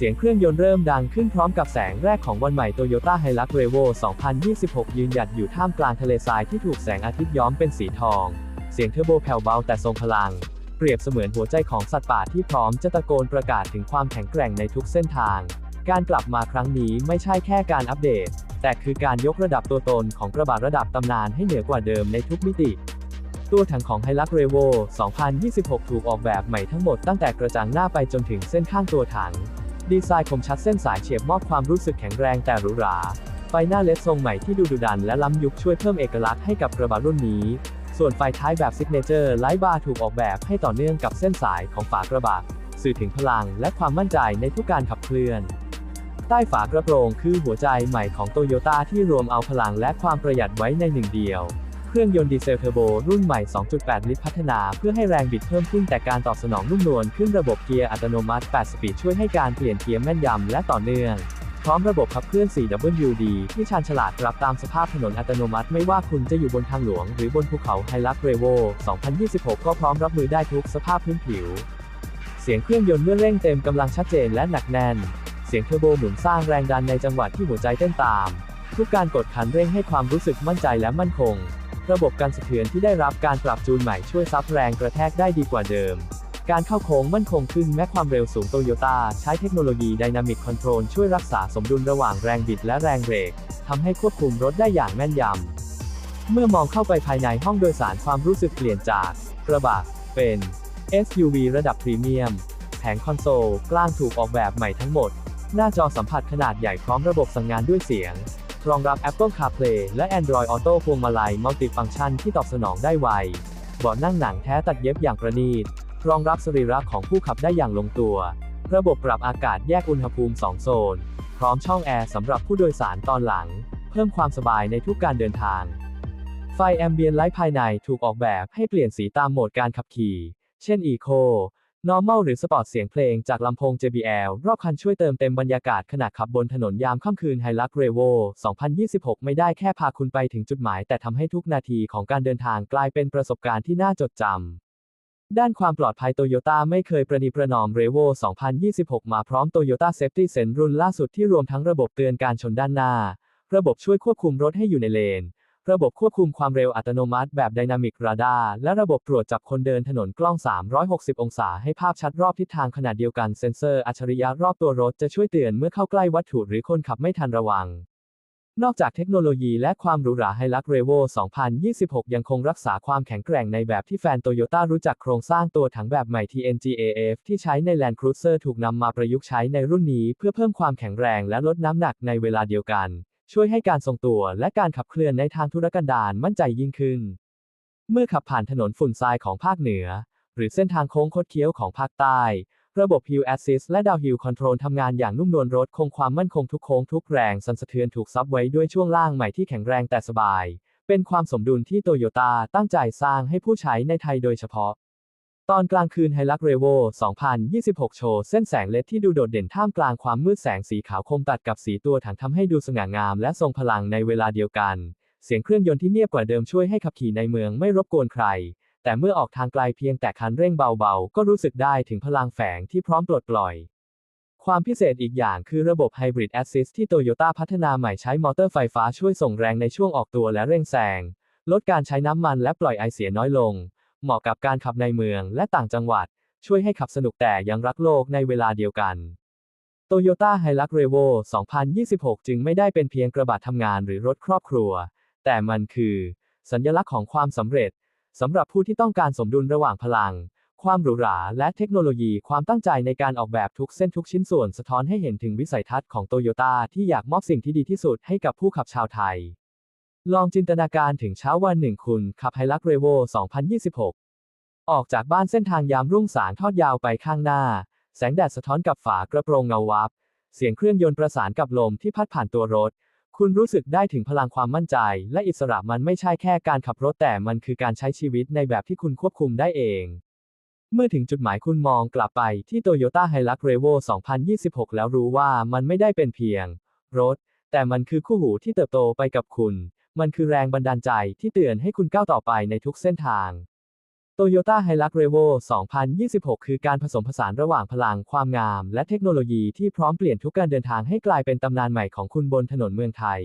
เสียงเครื่องยนต์เริ่มดังขึ้นพร้อมกับแสงแรกของวันใหม่ Toyota Hilux Revo 2026 ยืนหยัดอยู่ท่ามกลางทะเลทรายที่ถูกแสงอาทิตย์ย้อมเป็นสีทอง เสียงเทอร์โบแผ่วเบาแต่ทรงพลัง เปรียบเสมือนหัวใจของสัตว์ป่าที่พร้อมจะตะโกนประกาศถึงความแข็งแกร่งในทุกเส้นทาง การกลับมาครั้งนี้ไม่ใช่แค่การอัปเดต แต่คือการยกระดับตัวตนของกระบะระดับตำนานให้เหนือกว่าเดิมในทุกมิติตัวถังของ Hilux Revo 2026 ถูกออกแบบใหม่ทั้งหมดตั้งแต่กระจังหน้าไปจนถึงเส้นข้างตัวถัง ดีไซน์คมชัดเส้นสายเฉียบมอบความรู้สึกแข็งแรงแต่หรูหราไฟหน้าเลสทรงใหม่ที่ดูดุดันและล้ำยุคช่วยเพิ่มเอกลักษณ์ให้กับกระบะรุ่นนี้ ส่วนไฟท้ายแบบซิกเนเจอร์ไลท์บาร์ถูกออกแบบให้ต่อเนื่องกับเส้นสายของฝากระบะ สื่อถึงพลังและความมั่นใจในทุกการขับเคลื่อน ใต้ฝากระโปรงคือหัวใจใหม่ของโตโยต้าที่รวมเอาพลังและความประหยัดไว้ในหนึ่งเดียว เครื่องยนต์ดีเซลเทอร์โบรุ่นใหม่ 2.8 ลิตรพัฒนาเพื่อให้แรงบิดเพิ่มขึ้นแต่การตอบสนองนุ่มนวลขึ้นระบบเกียร์อัตโนมัติ 8 สปีดช่วยให้การเปลี่ยนเกียร์แม่นยำและต่อเนื่อง พร้อมระบบขับเคลื่อน 4WD ที่ชาญฉลาดรับตามสภาพถนนอัตโนมัติไม่ว่าคุณจะอยู่บนทางหลวง หรือบนภูเขาไฮลักเรโว 2026 ก็พร้อมรับมือได้ทุกสภาพพื้นผิว เสียงเครื่องยนต์เมื่อเร่งเต็มกำลังชัดเจนและหนักแน่น เสียงเทอร์โบหมุนสร้างแรงดันในจังหวะที่หัวใจเต้นตาม ทุกการกดคันเร่งให้ความรู้สึกมั่นใจและมั่นคง ระบบการสะเทือนที่ได้รับการปรับจูนใหม่ช่วยซับแรงกระแทกได้ดีกว่าเดิม การเข้าโค้งมั่นคงขึ้นแม้ความเร็วสูงโตโยต้าใช้เทคโนโลยี Dynamic Control ช่วยรักษาสมดุลระหว่างแรงบิดและแรงเบรกทำให้ควบคุมรถได้อย่างแม่นยำ เมื่อมองเข้าไปภายในห้องโดยสารความรู้สึกเปลี่ยนจาก กระบะ เป็น SUV ระดับพรีเมียม แผงคอนโซล กลางถูกออกแบบใหม่ทั้งหมด หน้าจอสัมผัสขนาดใหญ่พร้อมระบบสั่งงานด้วยเสียง รองรับ Apple CarPlay และ Android Auto พวงมาลัยมัลติฟังก์ชันที่ตอบสนองได้ไวเบาะนั่งหนังแท้ตัดเย็บอย่างประณีต รองรับสรีระของผู้ขับได้อย่างลงตัว ระบบปรับอากาศแยกอุณหภูมิ 2 โซน พร้อมช่องแอร์สำหรับผู้โดยสารตอนหลัง เพิ่มความสบายในทุกการเดินทาง ไฟแอมเบียนไลท์ภายในถูกออกแบบให้เปลี่ยนสีตามโหมดการขับขี่ เช่น Eco Normal หรือ Sport เสียงเพลงจากลำโพง JBL รอบคันช่วยเติมเต็มบรรยากาศขณะขับบนถนนยามค่ำคืน Hilux Revo 2026 ไม่ได้แค่พาคุณไปถึงจุดหมาย แต่ทำให้ทุกนาทีของการเดินทางกลายเป็นประสบการณ์ที่น่าจดจำ ด้านความปลอดภัยโตโยต้าไม่เคยประนีประนอม Revo 2026 มาพร้อม Toyota Safety Sense รุ่นล่าสุดที่รวมทั้งระบบเตือนการชนด้านหน้า ระบบช่วยควบคุมรถให้อยู่ในเลน ระบบควบคุมความเร็วอัตโนมัติแบบ Dynamic Radar และระบบตรวจจับคนเดินถนนกล้อง 360 องศาให้ภาพชัดรอบทิศทางขณะเดียวกันเซ็นเซอร์อัจฉริยะรอบตัวรถจะช่วยเตือนเมื่อเข้าใกล้วัตถุหรือคนขับไม่ทันระวัง นอกจากเทคโนโลยีและความหรูหรา Hilux Revo 2026 ยังคงรักษาความแข็งแกร่งในแบบที่แฟนโตโยต้ารู้จักโครงสร้างตัวถังแบบใหม่ TNGAF ที่ใช้ใน Land Cruiser ถูกนำมาประยุกต์ใช้ในรุ่นนี้ เพื่อเพิ่มความแข็งแรงและลดน้ำหนักในเวลาเดียวกัน ช่วยให้การทรงตัวและการขับเคลื่อนในทางธุรกันดารมั่นใจยิ่งขึ้น เมื่อขับผ่านถนนฝุ่นทรายของภาคเหนือ หรือเส้นทางโค้งคดเคี้ยวของภาคใต้ ระบบ Hill Assist และ Downhill Control ทำงานอย่างนุ่มนวลรถคงความมั่นคงทุกโค้งทุกแรงสั่นสะเทือนถูกซับไว้ด้วยช่วงล่างใหม่ที่แข็งแรงแต่สบาย เป็นความสมดุลที่โตโยต้าตั้งใจสร้างให้ผู้ใช้ในไทยโดยเฉพาะ ตอนกลางคืน Hilux Revo 2026 โชว์เส้นแสงเลดที่ดูโดดเด่นท่ามกลางความมืดแสงสีขาวคมตัดกับสีตัวถังทำให้ดูสง่างามและทรงพลังในเวลาเดียวกัน เสียงเครื่องยนต์ที่เงียบกว่าเดิมช่วยให้ขับขี่ในเมืองไม่รบกวนใคร แต่เมื่อออกทางไกลเพียงแต่คันเร่งเบาๆ ก็รู้สึกได้ถึงพลังแฝงที่พร้อมปลดปล่อย ความพิเศษอีกอย่างคือระบบ Hybrid Assist ที่โตโยต้าพัฒนาใหม่ใช้มอเตอร์ไฟฟ้าช่วยส่งแรงในช่วงออกตัวและเร่งแซงลดการใช้น้ำมันและปล่อยไอเสียน้อยลง เหมาะกับการขับในเมืองและต่างจังหวัด ช่วยให้ขับสนุกแต่ยังรักโลกในเวลาเดียวกัน Toyota Hilux Revo 2026 จึงไม่ได้เป็นเพียงกระบะทำงานหรือรถครอบครัว แต่มันคือ สัญลักษณ์ของความสำเร็จสำหรับผู้ที่ต้องการสมดุลระหว่างพลัง ความหรูหราและเทคโนโลยีความตั้งใจในการออกแบบทุกเส้นทุกชิ้นส่วนสะท้อนให้เห็นถึงวิสัยทัศน์ของโตโยต้าที่อยากมอบสิ่งที่ดีที่สุดให้กับผู้ขับชาวไทย ลองจินตนาการถึงเช้าวันหนึ่งคุณขับ Hilux Revo 2026 ออกจากบ้านเส้นทางยามรุ่งสางทอดยาวไปข้างหน้า แสงแดดสะท้อนกับฝากระโปรงเงาวับ เสียงเครื่องยนต์ประสานกับลมที่พัดผ่านตัวรถ คุณรู้สึกได้ถึงพลังความมั่นใจ และอิสระมันไม่ใช่แค่การขับรถแต่มันคือการใช้ชีวิตในแบบที่คุณควบคุมได้เอง เมื่อถึงจุดหมายคุณมองกลับไปที่ Toyota Hilux Revo 2026 แล้วรู้ว่ามันไม่ได้เป็นเพียง รถ แต่มันคือคู่หูที่เติบโตไปกับคุณ มันคือแรงบันดาลใจที่เตือนให้คุณก้าวต่อไปในทุกเส้นทาง Toyota Hilux Revo 2026 คือการผสมผสานระหว่างพลังความงาม และเทคโนโลยีที่พร้อมเปลี่ยนทุกการเดินทางให้กลายเป็นตำนานใหม่ของคุณบนถนนเมืองไทย